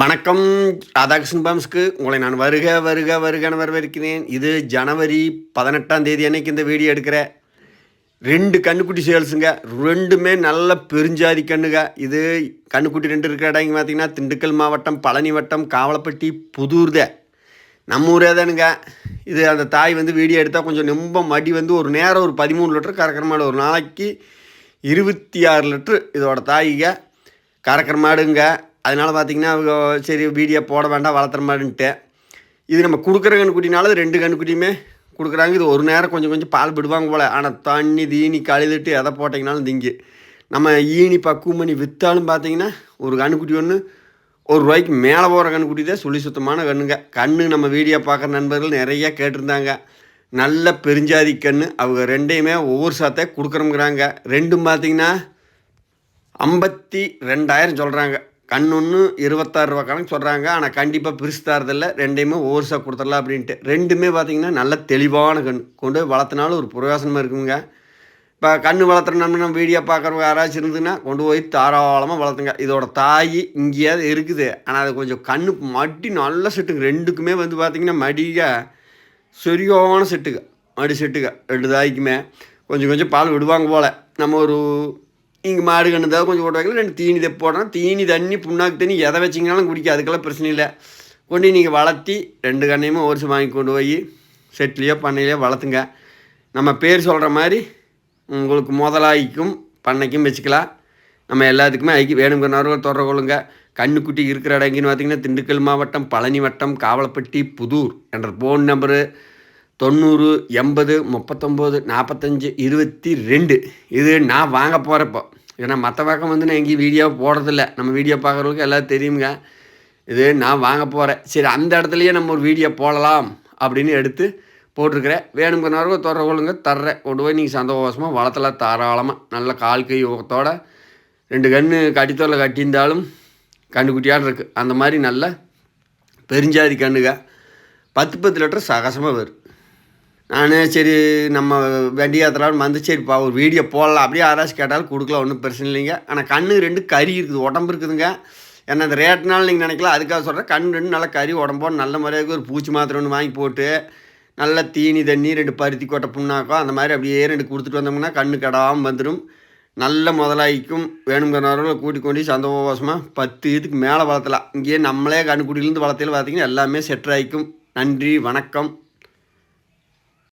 வணக்கம். ராதாகிருஷ்ணன் பாம்ஸ்க்கு உங்களை நான் வருக வருக வருகன்னு வரவேற்கிறேன். இது ஜனவரி பதினெட்டாம் தேதி அன்னைக்கு இந்த வீடியோ எடுக்கிறேன் ரெண்டு கண்ணுக்குட்டி சேல்ஸுங்க. ரெண்டுமே நல்ல பெருஞ்சாதி கண்ணுங்க. இது கண்ணுக்குட்டி ரெண்டு இருக்கிற இடம் பார்த்தீங்கன்னா திண்டுக்கல் மாவட்டம் பழனி வட்டம் காவலப்பட்டி புதூர்த. நம்ம ஊரே தானுங்க. இது அந்த தாய் வந்து வீடியோ எடுத்தால் கொஞ்சம் ரொம்ப மடி வந்து ஒரு நேரம் ஒரு பதிமூணு லிட்டர் கறக்கிற மாடு ஒரு நாளைக்கு இருபத்தி ஆறு லிட்ரு இதோட தாய்ங்க. கறக்கிற மாடுங்க அதனால் பார்த்தீங்கன்னா அவங்க சரி வீடியோ போட வேண்டாம் வளர்த்துற மாதிரின்ட்டு. இது நம்ம கொடுக்குற கண்ணுக்குட்டினால ரெண்டு கண்ணுக்குட்டியுமே கொடுக்குறாங்க. இது ஒரு நேரம் கொஞ்சம் கொஞ்சம் பால் விடுவாங்க போல். ஆனால் தண்ணி தீனி கழுதுட்டு எதை போட்டிங்கனாலும் திங்கி. நம்ம ஈனி பக்குவம் பண்ணி விற்றாலும் பார்த்தீங்கன்னா ஒரு கண்ணுக்குட்டி ஒன்று ஒரு ரூபாய்க்கு மேலே போகிற கண்ணுக்குட்டி தான் சுழி சுத்தமான கண்ணுங்க. கண்ணு நம்ம வீடியோ பார்க்குற நண்பர்கள் நிறையா கேட்டிருந்தாங்க. நல்ல பெருஞ்சாதி கண் அவங்க ரெண்டையுமே ஒவ்வொரு சாத்தே கொடுக்குறோங்கிறாங்க ரெண்டும் பார்த்தீங்கன்னா ஐம்பத்தி ரெண்டாயிரம் சொல்கிறாங்க கண் ஒன்று இருபத்தாறு ரூபா கணக்கு சொல்கிறாங்க ஆனால் கண்டிப்பாக பிரிச்சு தரதில்ல ரெண்டையுமே ஓவர்ஸாக கொடுத்துடலாம் அப்படின்ட்டு. ரெண்டுமே பார்த்திங்கன்னா நல்ல தெளிவான கண் கொண்டு போய் வளர்த்தனாலும் ஒரு பிரயோசனமாக இருக்குங்க. இப்போ கண் வளர்த்துற நம்ம வீடியோ பார்க்குறவங்க யாராச்சும் இருந்துன்னா கொண்டு போய் தாராளமாக வளர்த்துங்க. இதோட தாய் இங்கேயாவது இருக்குது. ஆனால் அது கொஞ்சம் கண் மடி நல்ல செட்டுங்க. ரெண்டுக்குமே வந்து பார்த்திங்கன்னா மடிக சரியான செட்டுங்க. மடி செட்டுங்க. ரெண்டு தாய்க்குமே. கொஞ்சம் கொஞ்சம் பால் விடுவாங்க போல். நம்ம ஒரு இங்கே மாடு கண்ணு தான் கொஞ்சம் போட்டு வைக்கலாம் ரெண்டு தீனி தப்பு போடுறோம் தீனி தண்ணி புண்ணாக்கு தண்ணி எதை வச்சிங்கனாலும் குடிக்க அதுக்கெல்லாம் பிரச்சனை இல்லை. கொண்டு நீங்கள் வளர்த்தி ரெண்டு கண்ணையுமே ஒரு வருஷம் வாங்கி கொண்டு போய் செட்லேயோ பண்ணையிலையோ வளர்த்துங்க. நம்ம பேர் சொல்கிற மாதிரி உங்களுக்கு முதலாய்க்கும் பண்ணைக்கும் வச்சுக்கலாம். நம்ம எல்லாத்துக்குமே ஐக்கி வேணுங்கிறவர்கள் தொடர கொள்ளுங்க. கண்ணுக்குட்டி இருக்கிற இடங்கன்னு பார்த்திங்கன்னா பார்த்தீங்கன்னா திண்டுக்கல் மாவட்டம் பழனி வட்டம் காவலப்பட்டி புதூர் என்ற ஃபோன் நம்பரு தொண்ணூறு எண்பது முப்பத்தொம்போது நாற்பத்தஞ்சு இருபத்தி ரெண்டு. இது நான் வாங்க போகிறப்போ ஏன்னா மற்ற பக்கம் வந்து நான் எங்கேயும் வீடியோ போடுறதில்ல. நம்ம வீடியோ பார்க்குறவங்களுக்கு எல்லாம் தெரியுங்க இது நான் வாங்க போகிறேன் சரி அந்த இடத்துலையே நம்ம ஒரு வீடியோ போடலாம் அப்படின்னு எடுத்து போட்டிருக்கிறேன். வேணுங்கிறவங்க தொடர்புகளுங்க தர்றேன். கொண்டு போய் நீங்கள் சந்தோஷமாக வளர்த்தலாம் தாராளமாக நல்ல கால் கை ஊக்கத்தோட ரெண்டு கன்று கட்டித்தோலை கட்டியிருந்தாலும் கண்ணுக்குட்டியாடு இருக்குது அந்த மாதிரி நல்ல பெருஞ்சாதி கண்ணுக பத்து பத்து லிட்டர் சகசமாக வரும். நான் சரி நம்ம வண்டி ஏற்றலாம்னு வந்து சரிப்பா ஒரு வீடியோ போடலாம். அப்படியே யாராச்சும் கேட்டாலும் கொடுக்கலாம் ஒன்றும் பிரச்சனை இல்லைங்க. ஆனால் கண்ணு ரெண்டு கறி இருக்குது உடம்பு இருக்குதுங்க. ஏன்னா அந்த ரேட்னால நீங்கள் நினைக்கலாம். அதுக்காக சொல்கிறேன் கண் ரெண்டு நல்லா கறி உடம்போட நல்ல முறையாக ஒரு பூச்சி மாத்திரை ஒன்று வாங்கி போட்டு நல்ல தீனி தண்ணி ரெண்டு பருத்தி கொட்டை புண்ணாக்கோ அந்த மாதிரி அப்படியே ரெண்டு கொடுத்துட்டு வந்தோம்னா கண்ணு கடாமல் வந்துடும் நல்ல முதலாளிக்கும் வேணுங்கிறவர்களை கூட்டிக் கொண்டு சந்தோஷமாக பத்து இதுக்கு மேலே வளர்த்தலாம். இங்கேயே நம்மளே கண்ணுக்குடியிலேருந்து வளர்த்தையில் பார்த்தீங்கன்னா எல்லாமே செட் ஆகிக்கும். நன்றி வணக்கம்.